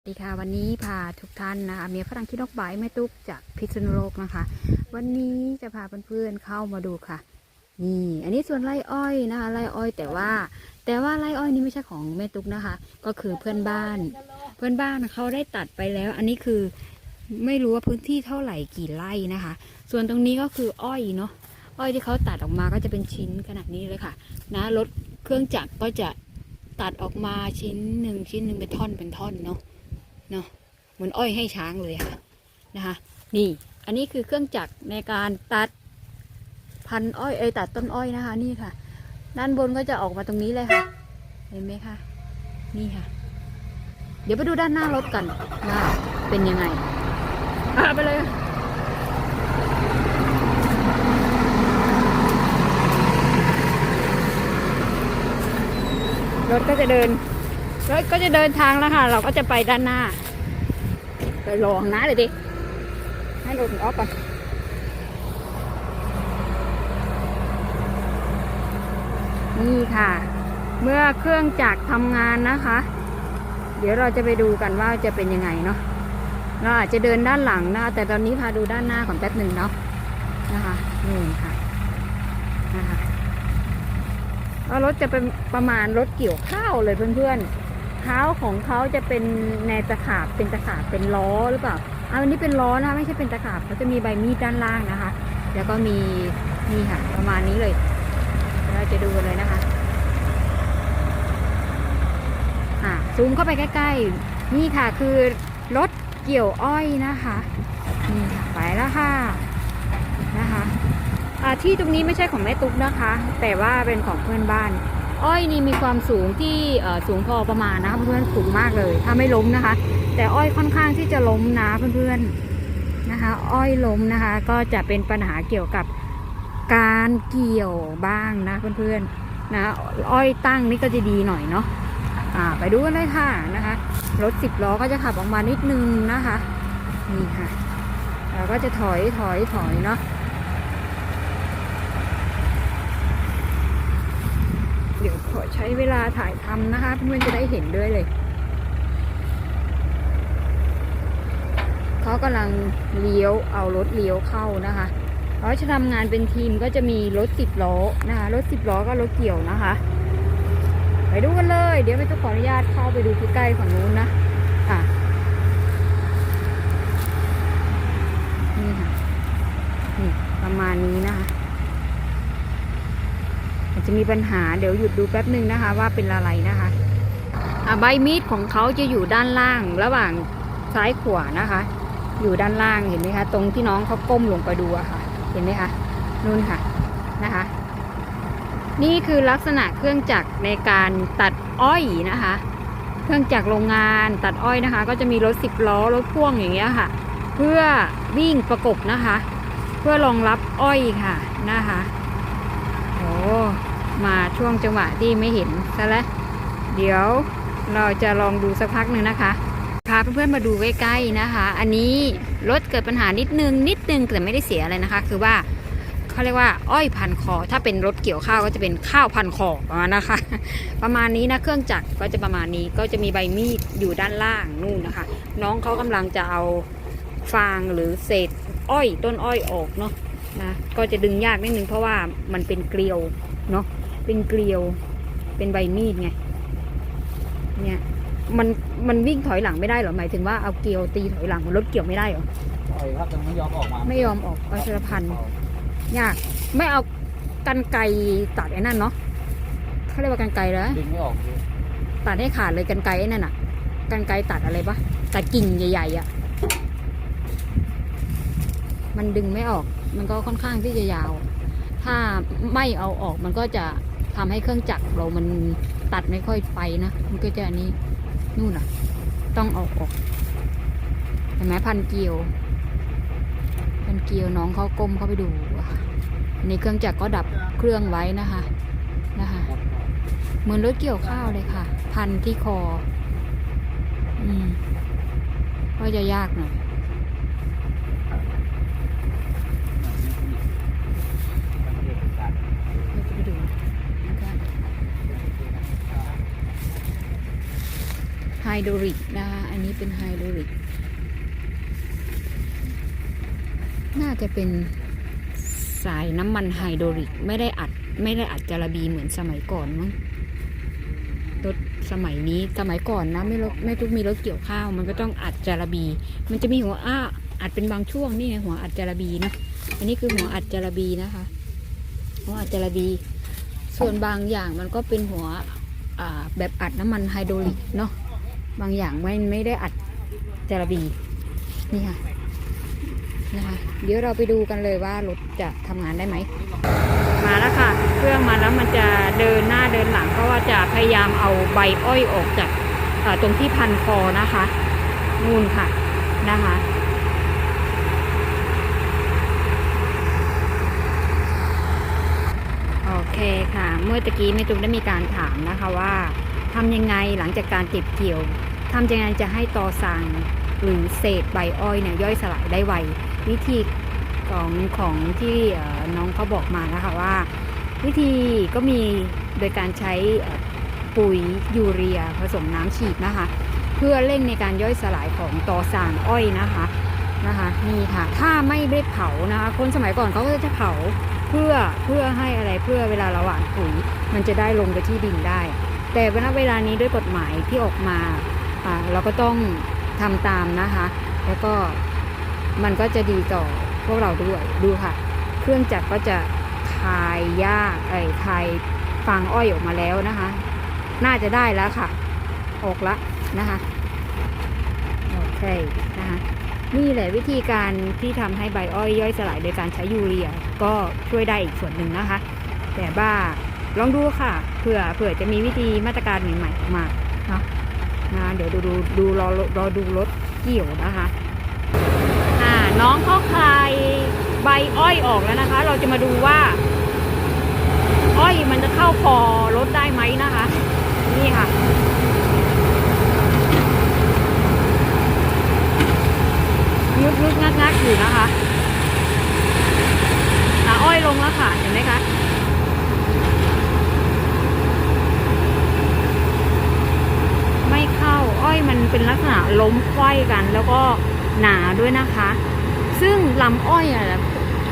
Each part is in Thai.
สวัสดีค่ะวันนี้พาทุกท่านนะคะเมียฝรั่งที่นกบายแม่ตุ๊กจากพิษณุโลกนะคะ วันนี้จะพาเพื่อนๆเข้ามาดูค่ะ นี่ อันนี้ส่วนไร่อ้อยนะคะไร่อ้อยแต่ว่า แต่ว่าไร่อ้อยนี้ไม่ใช่ของแม่ตุ๊กนะคะ ก็คือเพื่อนบ้าน เพื่อนบ้านเขาได้ตัดไปแล้ว อันนี้คือไม่รู้ว่าพื้นที่เท่าไหร่กี่ไร่นะคะ ส่วนตรงนี้ก็คืออ้อยเนาะอ้อยที่เขาตัดออกมาก็จะเป็นชิ้นขนาดนี้เลยค่ะ นะรถเครื่องจักรก็จะตัดออกมาชิ้นหนึ่งชิ้นหนึ่งเป็นท่อนเป็นท่อนเนาะ เนาะเหมือนอ้อยให้ช้างเลยค่ะนะคะนี่อันนี้คือเครื่องจักรในการตัดพันอ้อยเอตัดต้นอ้อยนะคะ นี่ค่ะ ด้านบนก็จะออกมาตรงนี้เลยค่ะ เห็นไหมคะนี่ค่ะ เดี๋ยวไปดูด้านหน้ารถกันว่าเป็นยังไงไปเลยรถก็จะเดินรถก็จะเดินทางแล้วค่ะ เราก็จะไปด้านหน้า ไปรอข้างน้าเลยดิให้รถมันออกก่อนนี่ค่ะ เมื่อเครื่องจักรทำงานนะคะ เดี๋ยวเราจะไปดูกันว่าจะเป็นยังไงเนาะเราอาจจะเดินด้านหลังนะแต่ตอนนี้พาดูด้านหน้าก่อนแป๊บหนึ่งเนาะนะคะนี่ค่ะนะคะรถจะเป็นประมาณรถเกี่ยวข้าวเลยเพื่อนๆ เท้าของเขาจะเป็นในตะขาบเป็นตะขาบเป็นล้อหรือเปล่าเอาอันนี้เป็นล้อนะคะไม่ใช่เป็นตะขาบเขาจะมีใบมีดด้านล่างนะคะ แล้วก็มีนี่ค่ะ ประมาณนี้เลยเราจะดูกันเลยนะคะอะซูมเข้าไปใกล้ๆ นี่ค่ะคือรถเกี่ยวอ้อยนะคะนี่ค่ะไปแล้วค่ะนะคะที่ตรงนี้ไม่ใช่ของแม่ตุ๊กนะคะ แต่ว่าเป็นของเพื่อนบ้าน อ้อยนี่มีความสูงที่สูงพอประมาณนะคะเพื่อนๆสูงมากเลย ถ้าไม่ล้มนะคะ แต่อ้อยค่อนข้างที่จะล้มนะเพื่อนๆนะคะ อ้อยล้มนะคะ ก็จะเป็นปัญหาเกี่ยวกับการเกี่ยวบ้างนะเพื่อนๆนะอ้อยตั้งนี่ก็จะดีหน่อยเนาะอ่าไปดูกันเลยค่ะนะคะรถสิบล้อก็จะขับออกมานิดนึงนะคะนี่ค่ะเราก็จะถอยถอยถอยเนาะ เดี๋ยว ขอใช้เวลาถ่ายทำนะคะ เพื่อนๆจะได้เห็นด้วยเลยเขากำลังเลี้ยวเอารถเลี้ยวเข้านะคะเขาจะทำงานเป็นทีมก็จะมีรถสิบล้อนะคะรถสิบล้อก็รถเกี่ยวนะคะ ไปดูกันเลย เดี๋ยวไปต้องขออนุญาตเข้าไปดูใกล้ๆฝั่งนู้นนะอะนี่ค่ะนี่ประมาณนี้นะคะ จะมีปัญหาเดี๋ยวหยุดดูแป๊บหนึ่งนะคะ ว่าเป็นอะไรนะคะอะใบมีดของเขาจะอยู่ด้านล่างระหว่างซ้ายขวานะคะ อยู่ด้านล่างเห็นไหมคะตรงที่น้องเขาก้มลงไปดูอะค่ะ เห็นไหมคะนู่นค่ะนะคะ นี่คือลักษณะเครื่องจักรในการตัดอ้อยนะคะ เครื่องจักรโรงงานตัดอ้อยนะคะ ก็จะมีรถสิบล้อรถพ่วงอย่างเงี้ยค่ะ เพื่อวิ่งประกบนะคะ เพื่อรองรับอ้อยค่ะนะคะโอ้ มาช่วงจังหวะที่ไม่เห็นซะแล้วเดี๋ยวเราจะลองดูสักพักหนึ่งนะคะพาเพื่อนๆมาดูใกล้ๆนะคะ อันนี้รถเกิดปัญหานิดนึงนิดนึงแต่ไม่ได้เสียอะไรนะคะ คือว่าเขาเรียกว่าอ้อยพันคอ ถ้าเป็นรถเกี่ยวข้าวก็จะเป็นข้าวพันคอประมาณนะคะ ประมาณนี้นะเครื่องจักรก็จะประมาณนี้ก็จะมีใบมีดอยู่ด้านล่างนู่นนะคะ น้องเขากำลังจะเอาฟางหรือเศษอ้อยต้นอ้อยออกเนาะนะก็จะดึงยากนิดนึงเพราะว่ามันเป็นเกลียวเนาะ เป็นเกลียว เป็นใบมีดไง เนี่ย มัน มันวิ่งถอยหลังไม่ได้เหรอ หมายถึงว่าเอาเกลียวตีถอยหลังรถเกี่ยวไม่ได้เหรอปล่อยครับยังไม่ยอมออกมาไม่ยอมออกอัชรพันธ์ยาก ไม่เอากันไกรตัดไอ้นั่นเนาะเขาเรียกว่ากันไกรแล้วดึงไม่ออกเลยตัดให้ขาดเลยกันไกรไอ้นั่นอะกันไกรตัดอะไรปะตัดกิ่งใหญ่ๆอะมันดึงไม่ออก มันก็ค่อนข้างที่จะยาว ถ้าไม่เอาออกมันก็จะ ทำให้เครื่องจักรเรามันตัดไม่ค่อยไปนะ มันก็จะอันนี้นู่นอะ ต้องเอาออกเห็นไหมพันเกลียว พันเกลียวน้องเขาก้มเข้าไปดูอะค่ะอันนี้เครื่องจักรก็ดับเครื่องไว้นะคะนะคะเหมือนรถเกี่ยวข้าวเลยค่ะ พันที่คอ อืมก็จะยากหน่อยเราจะไปดูนะคะห โดรลิกนะคะ อันนี้เป็นไฮโดรลิก น่าจะเป็นสายน้ำมันไฮโดรลิก ไม่ได้อัดไม่ได้อัดจาระบีเหมือนสมัยก่อนมั้งรถสมัยนี้สมัยก่อนนะไม่รถไม่ทุกมีรถเกี่ยวข้าว มันก็ต้องอัดจาระบี มันจะมีหัวอ้าอัดเป็นบางช่วงนี่ไงหัวอัดจาระบีนะอันนี้คือหัวอัดจาระบีนะคะหัวอัดจาระบี ส่วนบางอย่างมันก็เป็นหัวแบบอัดน้ำมันไฮโดรลิกเนาะ บางอย่างไม่ไม่ได้อัดจาระบีนี่ค่ะนะคะเดี๋ยวเราไปดูกันเลยว่ารถจะทำงานได้ไหม มาแล้วค่ะ เครื่องมาแล้วมันจะเดินหน้าเดินหลังเพราะว่าจะพยายามเอาใบอ้อยออกจากตรงที่พันคอนะคะนู่นค่ะนะคะโอเคค่ะ เมื่อตะกี้แม่ตุ้มได้มีการถามนะคะว่า ทำยังไงหลังจากการเก็บเกี่ยวทำยังไงจะให้ตอสังหรือเศษใบอ้อยเนี่ยย่อยสลายได้ไววิธีของของที่น้องเขาบอกมานะคะว่า วิธีก็มีโดยการใช้ปุ๋ยยูเรียผสมน้ำฉีดนะคะ เพื่อเร่งในการย่อยสลายของตอสางอ้อยนะคะนะคะนี่ค่ะถ้าไม่ได้เผานะคะ คนสมัยก่อนเขาก็จะเผาเพื่อเพื่อให้อะไรเพื่อเวลาราหว่านปุ๋ยมันจะได้ลงไปที่ดินได้ แต่ณเวลานี้ด้วยกฎหมายที่ออกมาเราก็ต้องทำตามนะคะ แล้วก็มันก็จะดีต่อพวกเราด้วยดูค่ะ เครื่องจักรก็จะคายหญ้าไอ้คายฟางอ้อยออกมาแล้วนะคะ น่าจะได้แล้วค่ะ ออกละนะคะโอเคนะคะนี่แหละวิธีการที่ทำให้ใบอ้อยย่อยสลายโดยการใช้ยูเรีย ก็ช่วยได้อีกส่วนหนึ่งนะคะ แต่บ้า ลองดูค่ะเผื่อเผื่อจะมีวิธีมาตรการใหม่ๆออกมาเนาะนะเดี๋ยวดูดูดูรอรอดูรถเกี่ยวนะคะอ่าน้องเขาคลายใบอ้อยออกแล้วนะคะ เราจะมาดูว่า อ้อยมันจะเข้าคอรถได้ไหมนะคะ นี่ค่ะงึกงึกงักงักอยู่นะคะอ้อยลงแล้วค่ะเห็นไหมคะ ไม่เข้า อ้อยมัน เป็นลักษณะล้มไขว้กันแล้วก็หนาด้วยนะคะ ซึ่งลำอ้อยอะ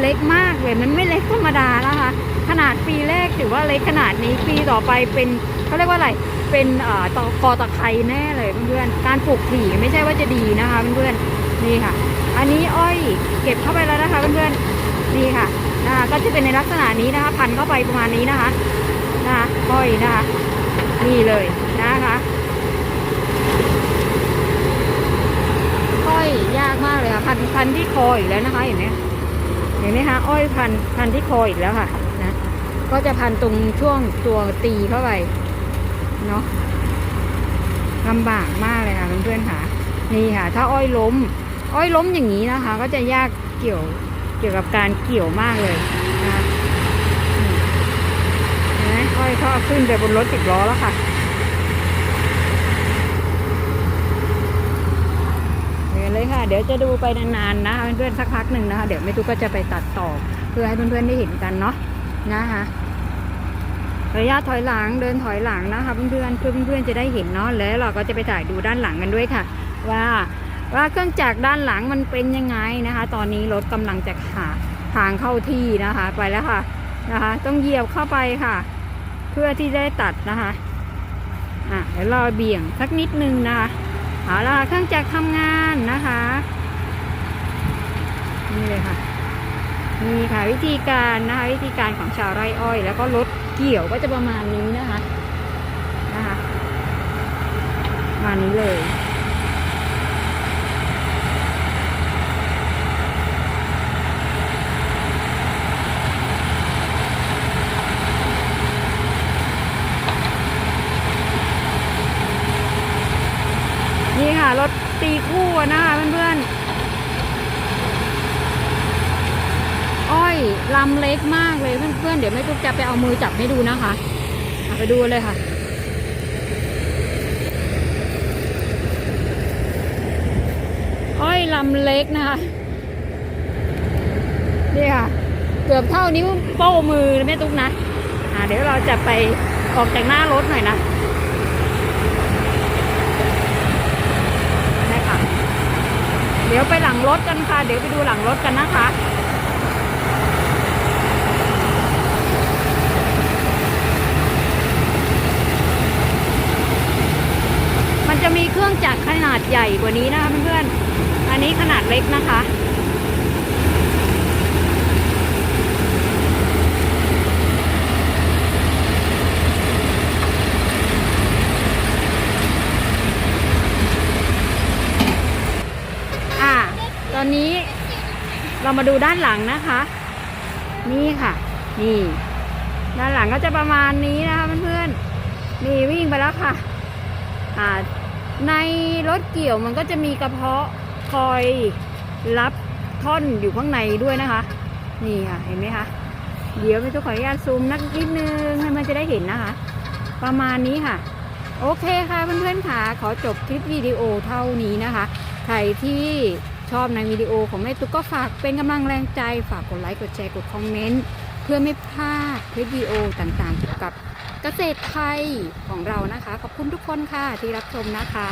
เล็กมากเลยมันไม่เล็กธรรมดานะคะ ขนาดปีแรกถือว่าเล็กขนาดนี้ปีต่อไปเป็นเขาเรียกว่าอะไรเป็นอ่อตอคอตะไคร้แน่เลยเพื่อนๆการปลูกถี่ไม่ใช่ว่าจะดีนะคะเพื่อนๆนี่ค่ะ อันนี้อ้อยเก็บเข้าไปแล้วนะคะเพื่อนๆนี่ค่ะนะคะก็จะเป็นในลักษณะนี้นะคะ พันเข้าไปประมาณนี้นะคะนะคะอ้อยนะคะนี่เลยนะคะ อยยากมากเลยค่ะพันพันที่คออีกแล้วนะคะเห็นไหมเห็นไหมคะอ้อยพันพันที่คออีกแล้วค่ะนะก็จะพันตรงช่วงตัวตีเข้าไปเนาะลำบากมากเลยค่ะเพื่อนๆค่ะนี่ค่ะ ถ้าอ้อยล้ม อ้อยล้มอย่างนี้นะคะ ก็จะยากเกี่ยวเกี่ยวกับการเกี่ยวมากเลยนะเห็นไหมอ้อยเขาเอขึ้นไปบนรถติดล้อแล้วค่ะ เดี๋ยวเลยค่ะ เดี๋ยวจะดูไปนานๆนะคะเพื่อนๆสักพักหนึ่งนะคะ เดี๋ยวแม่ตุ๊กก็จะไปตัดต่อ เพื่อให้เพื่อนๆได้เห็นกันเนาะนะคะระยะถอยหลังเดินถอยหลังนะคะเพื่อนๆเพื่อเพื่อนๆจะได้เห็นเนาะแล้วเราก็จะไปถ่ายดูด้านหลังกันด้วยค่ะ ว่าว่าเครื่องจักรด้านหลังมันเป็นยังไงนะคะ ตอนนี้รถกำลังจะหาทางเข้าที่นะคะ ไปแล้วค่ะนะคะ ต้องเหยียบเข้าไปค่ะ เพื่อที่ได้ตัดนะคะอะเดี๋ยวรอเบี่ยงสักนิดนึงนะคะ เอาละค่ะเครื่องจักรทำงานนะคะ นี่เลยค่ะ นี่ค่ะวิธีการนะคะวิธีการของชาวไร่อ้อย แล้วก็รถเกี่ยวก็จะประมาณนี้นะคะ นะคะประมาณนี้เลย รถตีคู่นะคะเพื่อนๆ อ้อยลำเล็กมากเลยเพื่อนๆ เดี๋ยวแม่ตุ๊กจะไปเอามือจับให้ดูนะคะไปดูเลยค่ะอ้อยลำเล็กนะคะนี่ค่ะ เกือบเท่านิ้วโป้มือแม่ตุ๊กนะอ่าเดี๋ยวเราจะไปออกจากหน้ารถหน่อยนะ เดี๋ยวไปหลังรถกันค่ะ เดี๋ยวไปดูหลังรถกันนะคะมันจะมีเครื่องจักรขนาดใหญ่กว่านี้นะคะเพื่อนๆ อันนี้ขนาดเล็กนะคะ อ่า ต อนนี้เรามาดูด้านหลังนะคะ นี่ค่ะ นี่ ด้านหลังก็จะประมาณนี้นะคะเพื่อนๆนี่วิ่งไปแล้วค่ะอ่าในรถเกี่ยวมันก็จะมีกระเพาะคอยรับท่อนอยู่ข้างในด้วยนะคะ นี่ค่ะเห็นไหมคะเดี๋ยวพี่ตุ๊กขออนุญาตซูมนักนิดนึงให้มันจะได้เห็นนะคะ ประมาณนี้ค่ะ โอเคค่ะเพื่อนๆค่ะขอจบคลิปวิดีโอเท่านี้นะคะ ใครที่ ชอบในวิดีโอของแม่ตุ๊กก็ฝากเป็นกำลังแรงใจ ฝากกดไลค์กดแชร์กดคอมเมนต์เพื่อไม่พลาดคลิปวิดีโอต่างๆเกี่ยวกับเกษตรไทยของเรานะคะ ขอบคุณทุกคนค่ะที่รับชมนะคะ